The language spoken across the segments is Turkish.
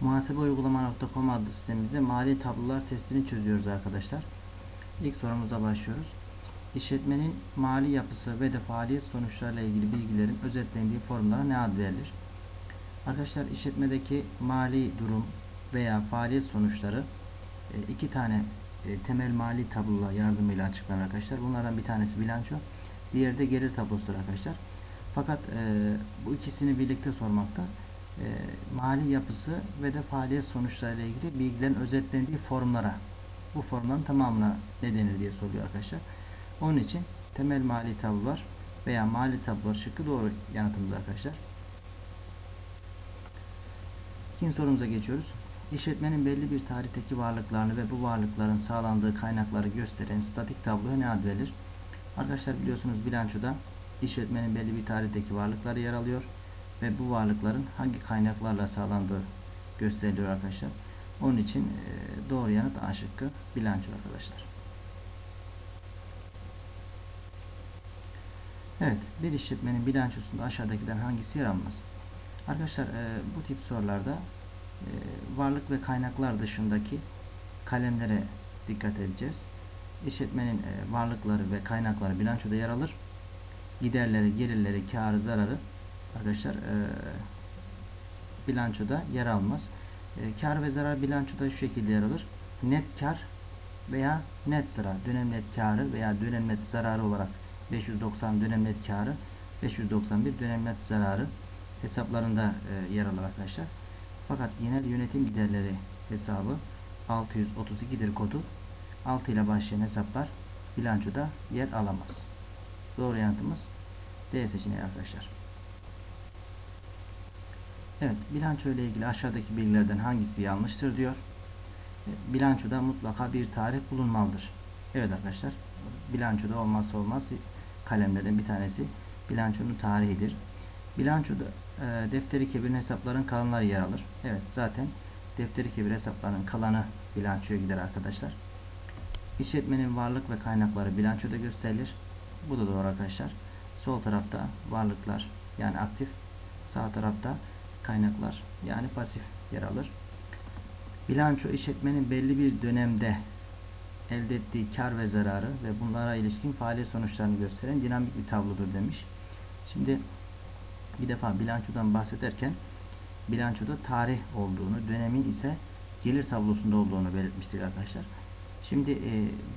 Muhasebeuygulama.com adlı sitemizde mali tablolar testini çözüyoruz arkadaşlar. İlk sorumuza başlıyoruz. İşletmenin mali yapısı ve de faaliyet sonuçlarıyla ilgili bilgilerin özetlendiği formlara ne ad verilir? Arkadaşlar işletmedeki mali durum veya faaliyet sonuçları e, iki tane e, temel mali tablolar yardımıyla açıklanır arkadaşlar. Bunlardan bir tanesi bilanço, diğeri de gelir tablosudur arkadaşlar. Fakat e, bu ikisini birlikte sormakta e, mali yapısı ve de faaliyet sonuçlarıyla ilgili bilgilerin özetlendiği formlara bu formların tamamına ne denir diye soruyor arkadaşlar. Onun için temel mali tablolar veya mali tablolar şıkkı doğru yanıtımız arkadaşlar. İkinci sorumuza geçiyoruz. İşletmenin belli bir tarihteki varlıklarını ve bu varlıkların sağlandığı kaynakları gösteren statik tabloya ne ad verilir? Arkadaşlar biliyorsunuz bilançoda işletmenin belli bir tarihteki varlıkları yer alıyor ve bu varlıkların hangi kaynaklarla sağlandığı gösteriliyor arkadaşlar. Onun için e, doğru yanıt A şıkkı bilanço arkadaşlar. Evet, bir işletmenin bilançosunda aşağıdakilerden hangisi yer almaz? Arkadaşlar e, bu tip sorularda e, varlık ve kaynaklar dışındaki kalemlere dikkat edeceğiz. İşletmenin varlıkları ve kaynakları bilançoda yer alır. Giderleri, gelirleri, karı, zararı arkadaşlar e, bilançoda yer almaz. E, kar ve zarar bilançoda şu şekilde yer alır. Net kar veya net zarar, dönem net karı veya dönem net zararı olarak 590 dönem net karı, 591 dönem net zararı hesaplarında e, yer alır arkadaşlar. Fakat genel yönetim giderleri hesabı 632'dir kodu. 6 ile başlayan hesaplar bilançoda yer alamaz. Doğru yanıtımız D seçeneği arkadaşlar. Evet, bilanço ile ilgili aşağıdaki bilgilerden hangisi yanlıştır diyor. E, bilançoda mutlaka bir tarih bulunmalıdır. Evet arkadaşlar, bilançoda olmazsa olmaz kalemlerden bir tanesi bilançonun tarihidir. Bilançoda e, defteri kebirin hesapların kalanları yer alır. Evet, zaten defteri kebir hesaplarının kalanı bilançoya gider arkadaşlar. İşletmenin varlık ve kaynakları bilançoda gösterilir. Bu da doğru arkadaşlar. Sol tarafta varlıklar yani aktif, sağ tarafta kaynaklar yani pasif yer alır. Bilanço işletmenin belli bir dönemde elde ettiği kar ve zararı ve bunlara ilişkin faaliyet sonuçlarını gösteren dinamik bir tablodur demiş. Şimdi bir defa bilançodan bahsederken bilançoda tarih olduğunu, dönemin ise gelir tablosunda olduğunu belirtmiştik arkadaşlar. Şimdi e,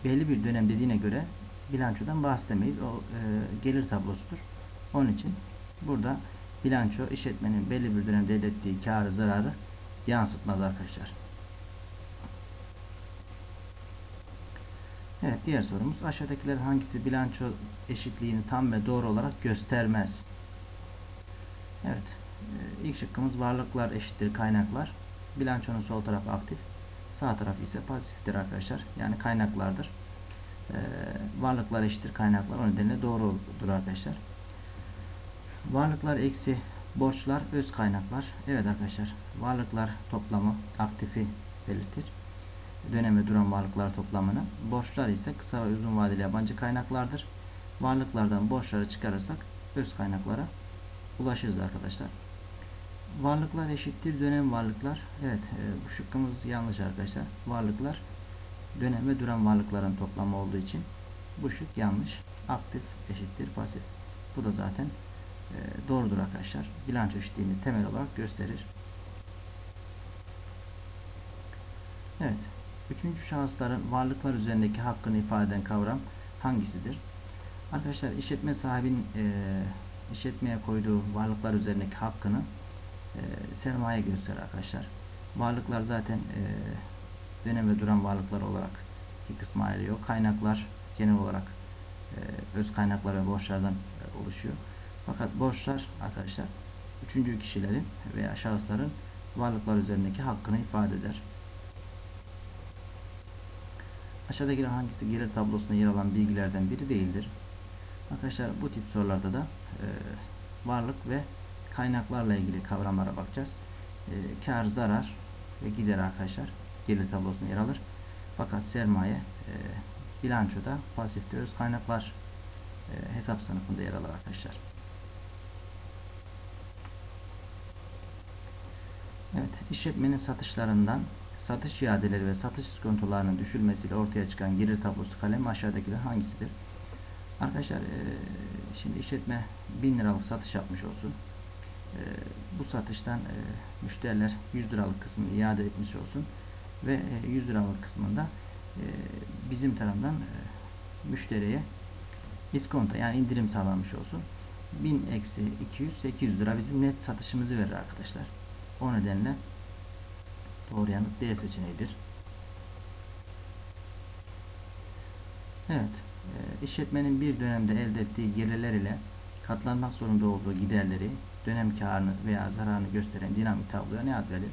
belli bir dönem dediğine göre bilançodan bahsedemeyiz. O e, gelir tablosudur. Onun için burada bilanço işletmenin belli bir dönemde elde ettiği karı zararı yansıtmaz arkadaşlar. Evet diğer sorumuz aşağıdakiler hangisi bilanço eşitliğini tam ve doğru olarak göstermez? Evet e, ilk şıkkımız varlıklar eşittir kaynaklar. Bilançonun sol tarafı aktif. Sağ taraf ise pasiftir arkadaşlar. Yani kaynaklardır. Ee, varlıklar eşittir kaynaklar. O nedenle doğrudur arkadaşlar. Varlıklar eksi borçlar öz kaynaklar. Evet arkadaşlar. Varlıklar toplamı aktifi belirtir. Döneme duran varlıklar toplamını. Borçlar ise kısa ve uzun vadeli yabancı kaynaklardır. Varlıklardan borçları çıkarırsak öz kaynaklara ulaşırız arkadaşlar. Varlıklar eşittir dönem varlıklar. Evet e, bu şıkkımız yanlış arkadaşlar. Varlıklar dönem ve duran varlıkların toplamı olduğu için bu şık yanlış. Aktif eşittir pasif. Bu da zaten e, doğrudur arkadaşlar. Bilanço eşitliğini temel olarak gösterir. Evet. Üçüncü şahısların varlıklar üzerindeki hakkını ifade eden kavram hangisidir? Arkadaşlar işletme sahibinin e, işletmeye koyduğu varlıklar üzerindeki hakkını e, sermaye gösterir arkadaşlar. Varlıklar zaten e, dönem ve duran varlıklar olarak iki kısma ayrılıyor. Kaynaklar genel olarak e, öz kaynaklar ve borçlardan e, oluşuyor. Fakat borçlar arkadaşlar üçüncü kişilerin veya şahısların varlıklar üzerindeki hakkını ifade eder. Aşağıdakiler hangisi gelir tablosunda yer alan bilgilerden biri değildir? Arkadaşlar bu tip sorularda da e, varlık ve kaynaklarla ilgili kavramlara bakacağız. E, kar, zarar ve gider arkadaşlar gelir tablosunda yer alır. Fakat sermaye e, bilançoda pasifte öz kaynaklar e, hesap sınıfında yer alır arkadaşlar. Evet, işletmenin satışlarından satış iadeleri ve satış iskontolarının düşülmesiyle ortaya çıkan gelir tablosu kalemi aşağıdakiler hangisidir? Arkadaşlar eee, şimdi işletme 1000 liralık satış yapmış olsun. Eee, bu satıştan eee, müşteriler 100 liralık kısmını iade etmiş olsun ve eee, 100 liralık kısmında eee, bizim tarafından eee, müşteriye iskonto yani indirim sağlanmış olsun. 1000 eksi 200 800 lira bizim net satışımızı verir arkadaşlar. O nedenle doğru yanıt D seçeneğidir. Evet. e, işletmenin bir dönemde elde ettiği gelirler ile katlanmak zorunda olduğu giderleri, dönem karını veya zararını gösteren dinamik tabloya ne ad verilir?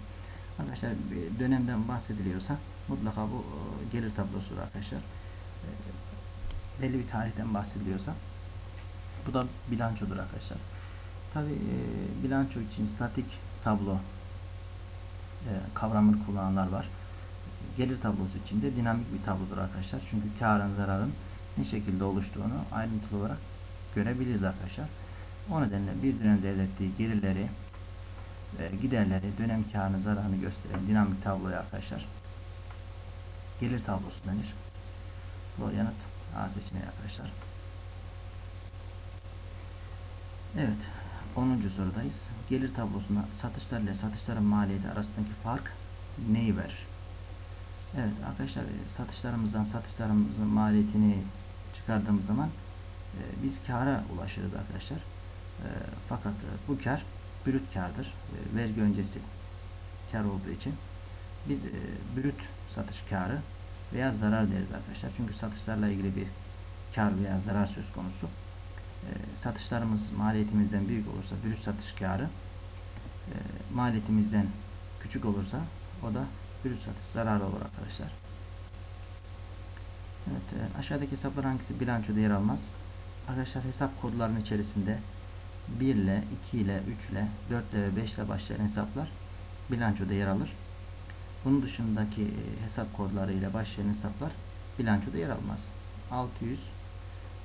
Arkadaşlar dönemden bahsediliyorsa mutlaka bu e, gelir tablosudur arkadaşlar. E, belli bir tarihten bahsediliyorsa bu da bilançodur arkadaşlar. Tabi bilanço için statik tablo kavramını kullananlar var. Gelir tablosu için de dinamik bir tablodur arkadaşlar. Çünkü karın zararın ne şekilde oluştuğunu ayrıntılı olarak görebiliriz arkadaşlar. O nedenle bir dönemde elde ettiği gelirleri e, giderleri, dönem karını, zararını gösteren dinamik tabloya arkadaşlar gelir tablosu denir. Doğru yanıt A seçeneği arkadaşlar. Evet. 10. sorudayız. Gelir tablosunda satışlar ile satışların maliyeti arasındaki fark neyi verir? Evet arkadaşlar e, satışlarımızdan satışlarımızın maliyetini çıkardığımız zaman e, biz kâra ulaşırız arkadaşlar. E, fakat e, bu kar brüt kardır. E, vergi öncesi kar olduğu için biz e, brüt satış karı veya zarar deriz arkadaşlar. Çünkü satışlarla ilgili bir kar veya zarar söz konusu. E, satışlarımız maliyetimizden büyük olursa brüt satış karı e, maliyetimizden küçük olursa o da brüt satış zararı olur arkadaşlar. Evet, e, aşağıdaki hesaplar hangisi bilançoda yer almaz? Arkadaşlar hesap kodlarının içerisinde 1 ile, 2 ile, 3 ile, 4 ile ve 5 ile başlayan hesaplar bilançoda yer alır. Bunun dışındaki e, hesap kodları ile başlayan hesaplar bilançoda yer almaz. 600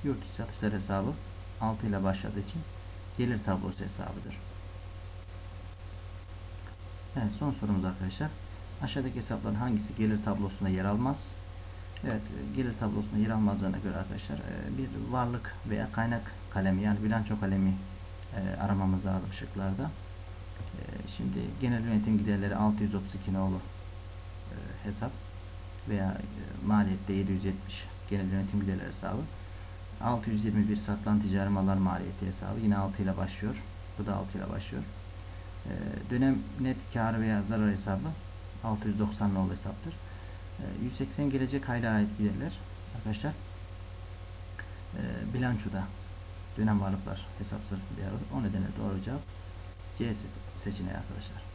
yurt içi satışlar hesabı 6 ile başladığı için gelir tablosu hesabıdır. Evet son sorumuz arkadaşlar. Aşağıdaki hesapların hangisi gelir tablosunda yer almaz? Evet e, gelir tablosunda yer almadığına göre arkadaşlar e, bir varlık veya kaynak kalemi yani bilanço kalemi e, aramamız lazım şıklarda. Şimdi genel yönetim giderleri 632 nolu hesap veya maliyette 770 genel yönetim giderleri hesabı. 621 satılan ticari mallar maliyeti hesabı yine 6 ile başlıyor. Bu da 6 ile başlıyor. Dönem net kar veya zarar hesabı 690 nolu hesaptır. 180 gelecek hayra ait giderler arkadaşlar bilançoda dönem varlıklar hesap yer alır. O nedenle doğru cevap C seçeneği arkadaşlar.